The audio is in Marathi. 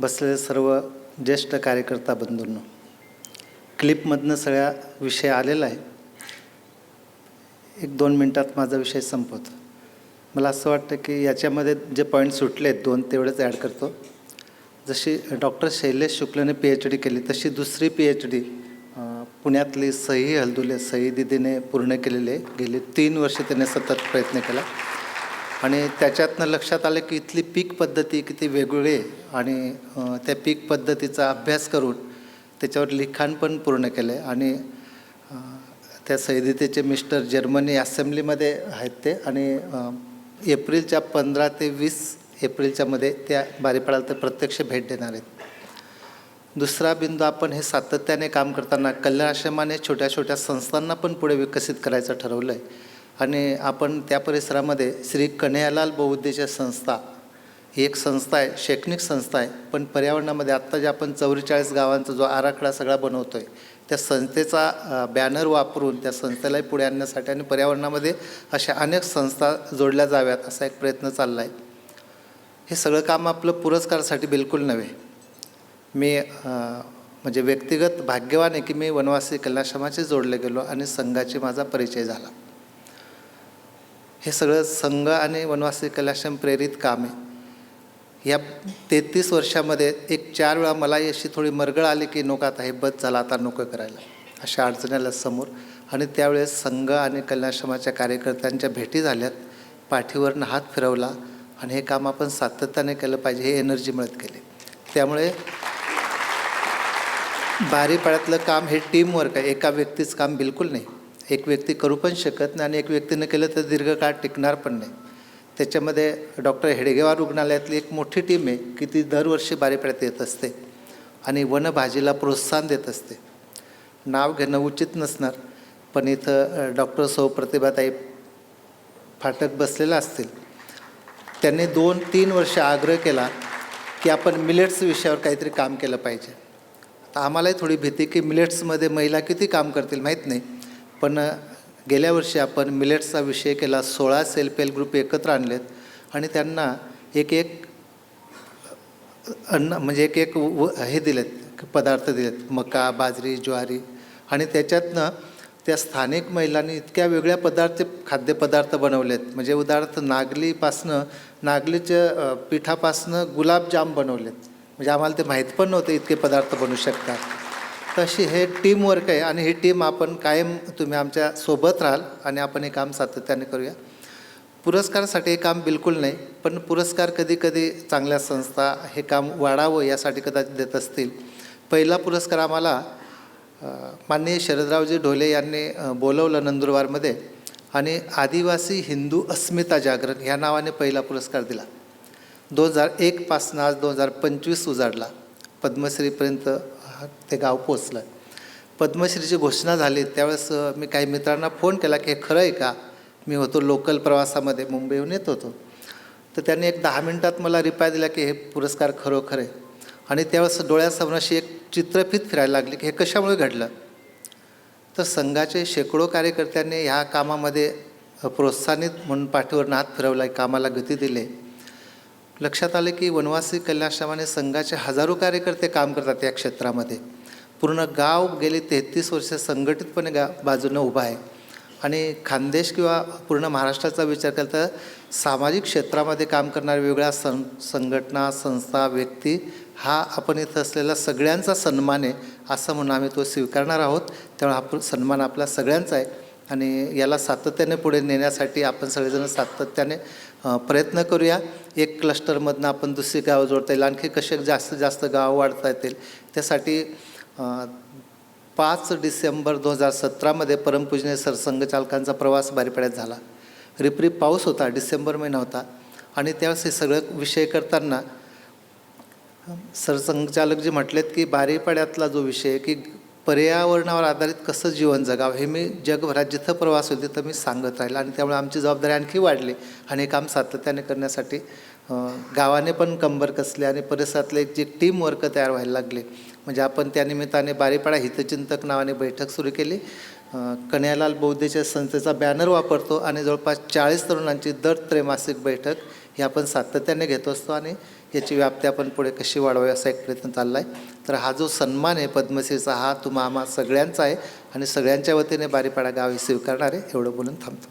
बसलेले सर्व ज्येष्ठ कार्यकर्ता बंधूंनो क्लिपमधनं सगळ्या विषय आलेला आहे. एक दोन मिनटात माझा विषय संपवतो. मला असं वाटतं की याच्यामध्ये जे पॉईंट सुटले आहेत दोन तेवढेच ॲड करतो. जशी डॉक्टर शैलेश शुक्लने पी एच डी केली तशी दुसरी पी एच डी पुण्यातली सही हल्दुले सही दिदीने पूर्ण केलेली आहे. गेली तीन वर्षे त्याने सतत प्रयत्न केला. आणि त्याच्यातनं लक्षात आलं की इथली पीक पद्धती किती वेगवेगळी आहे. आणि त्या पीक पद्धतीचा अभ्यास करून त्याच्यावर लिखाण पण पूर्ण केलं आहे. आणि त्या सैदितेचे मिस्टर जर्मनी असेंब्लीमध्ये आहेत ते. आणि एप्रिलच्या पंधरा ते वीस एप्रिलच्या मध्ये त्या बारीपाडाला ते प्रत्यक्ष भेट देणार आहेत. दुसरा बिंदू आपण हे सातत्याने काम करताना कल्याण आश्रमाने छोट्या छोट्या संस्थांना पण पुढे विकसित करायचं ठरवलं आहे आणि आपण त्या परिसरामध्ये श्री कन्हैयालाल बहुउद्देशीय संस्था ही एक संस्था आहे शैक्षणिक संस्था आहे. पण पर्यावरणामध्ये आत्ता जे आपण चौवेचाळीस गावांचा जो आराखडा सगळा बनवतो आहे त्या संस्थेचा बॅनर वापरून त्या संस्थेलाही पुढे आणण्यासाठी आणि पर्यावरणामध्ये अशा अनेक संस्था जोडल्या जाव्यात असा एक प्रयत्न चालला आहे हे सगळं काम आपलं पुरस्कारासाठी बिलकुल नव्हे. मी म्हणजे व्यक्तिगत भाग्यवान आहे की मी वनवासी कल्याणाश्रमाशी जोडले गेलो आणि संघाची माझा परिचय झाला. हे सगळं संघ आणि वनवासी कल्याश्रम प्रेरित काम आहे. या तेहतीस वर्षामध्ये एक चार वेळा मलाही अशी थोडी मरगळ आली की नको आता हे बस झाला आता नको करायला. अशा अडचणीला समोर. आणि त्यावेळेस संघ आणि कल्याणाश्रमाच्या कार्यकर्त्यांच्या भेटी झाल्यात. पाठीवरनं हात फिरवला आणि हे काम आपण सातत्याने केलं पाहिजे हे एनर्जी मिळत गेले. त्यामुळे बारीपाड्यातलं काम हे टीमवर्क आहे. एका व्यक्तीचं काम बिलकुल नाही. एक व्यक्ती करू पण शकत नाही आणि एक व्यक्तीनं केलं तर दीर्घकाळ टिकणार पण नाही. त्याच्यामध्ये डॉक्टर हेडगेवार रुग्णालयातली एक मोठी टीम आहे की ती दरवर्षी बारीपाड्यात येत असते आणि वनभाजीला प्रोत्साहन देत असते. नाव घेणं उचित नसणार पण इथं डॉक्टर सौ प्रतिभाताई फाटक बसलेला असतील. त्यांनी दोन तीन वर्ष आग्रह केला की आपण मिलेट्स विषयावर काहीतरी काम केलं पाहिजे. आता आम्हालाही थोडी भीती की मिलेट्समध्ये महिला किती काम करतील माहीत नाही. पण गेल्या वर्षी आपण मिलेट्सचा विषय केला सोळा सेल्फ हेल्प ग्रुप एकत्र आणलेत आणि त्यांना एक एक अन्न म्हणजे एक एक व हे दिलेत पदार्थ दिलेत मका बाजरी ज्वारी आणि त्याच्यातनं त्या स्थानिक महिलांनी इतक्या वेगळ्या पदार्थ खाद्यपदार्थ बनवलेत. म्हणजे उदाहरणार्थ नागलीपासनं नागलीच्या पिठापासनं गुलाबजाम बनवलेत. म्हणजे आम्हाला ते माहीत पण नव्हते इतके पदार्थ बनू शकतात. तशी हे टीमवर्क आहे आणि ही टीम आपण कायम तुम्ही आमच्यासोबत राहाल आणि आपण हे काम सातत्याने करूया. पुरस्कारासाठी हे काम बिलकुल नाही पण पुरस्कार कधी कधी चांगल्या संस्था हे काम वाढावं यासाठी कदाचित देत असतील. पहिला पुरस्कार आम्हाला माननीय शरदरावजी ढोले यांनी बोलवलं नंदुरबारमध्ये आणि आदिवासी हिंदू अस्मिता जागरण ह्या नावाने पहिला पुरस्कार दिला. दोन हजार एकपासनं आज दोन हजार पंचवीस उजाडला. पद्मश्रीपर्यंत ते गाव पोचलं. पद्मश्रीची घोषणा झाली. त्यावेळेस मी काही मित्रांना फोन केला की हे खरं आहे का? मी होतो लोकल प्रवासामध्ये मुंबईहून येत होतो. तर त्यांनी एक दहा मिनटात मला रिप्लाय दिला की हे पुरस्कार खरोखर आहे. आणि त्यावेळेस डोळ्यासमोर अशी एक चित्रफित फिरायला लागली की हे कशामुळे घडलं? तर संघाचे शेकडो कार्यकर्त्यांनी ह्या कामामध्ये प्रोत्साहित म्हणून पाठीवरनं हात फिरवला कामाला गती दिली. लक्षात आले की वनवासी कल्याणाश्रमाने संघाचे हजारो कार्यकर्ते काम करतात या क्षेत्रामध्ये. पूर्ण गाव गेले तेहतीस वर्ष संघटितपणे गा बाजूनं उभा आहे. आणि खानदेश किंवा पूर्ण महाराष्ट्राचा विचार केला तर सामाजिक क्षेत्रामध्ये काम करणाऱ्या वेगळ्या सं संघटना संस्था व्यक्ती हा आपण इथं असलेला सगळ्यांचा सन्मान आहे असं म्हणून आम्ही तो स्वीकारणार आहोत. त्यामुळे हा सन्मान आपला सगळ्यांचा आहे. आणि याला सातत्याने पुढे नेण्यासाठी आपण सगळेजण सातत्याने प्रयत्न करूया. एक क्लस्टरमधनं आपण दुसरी गावं जोडता येईल. आणखी कसे जास्तीत जास्त गावं वाढता येतील त्यासाठी पाच डिसेंबर दोन हजार सतरामध्ये परमपूजने सरसंघचालकांचा प्रवास बारीपाड्यात झाला. रिपरिप पाऊस होता डिसेंबर महिना होता. आणि त्यावेळेस हे सगळं विषय करताना सरसंघचालक जे म्हटलेत की बारीपाड्यातला जो विषय आहे की पर्यावरणावर आधारित कसं जीवन जगावं हे मी जगभरात जिथं प्रवास होईल तिथं मी सांगत राहील. आणि त्यामुळे आमची जबाबदारी आणखी वाढली आणि हे काम सातत्याने करण्यासाठी गावाने पण कंबर कसले आणि परिसरातले जे टीम वर्क तयार व्हायला लागले. म्हणजे आपण त्यानिमित्ताने बारीपाडा हितचिंतक नावाने बैठक सुरू केली. कन्यालाल बौद्धेच्या संस्थेचा बॅनर वापरतो आणि जवळपास चाळीस तरुणांची दर त्रैमासिक बैठक ही आपण सातत्याने घेत असतो आणि याची व्याप्ती आपण पुढे कशी वाढवावी असा एक प्रयत्न चालला आहे तर हा जो सन्मान आहे पद्मश्रीचा हा तुम्हा आम्हा सगळ्यांचा आहे आणि सगळ्यांच्या वतीने बारीपाडा गाव हे स्वीकारणार आहे एवढं बोलून थांबतो.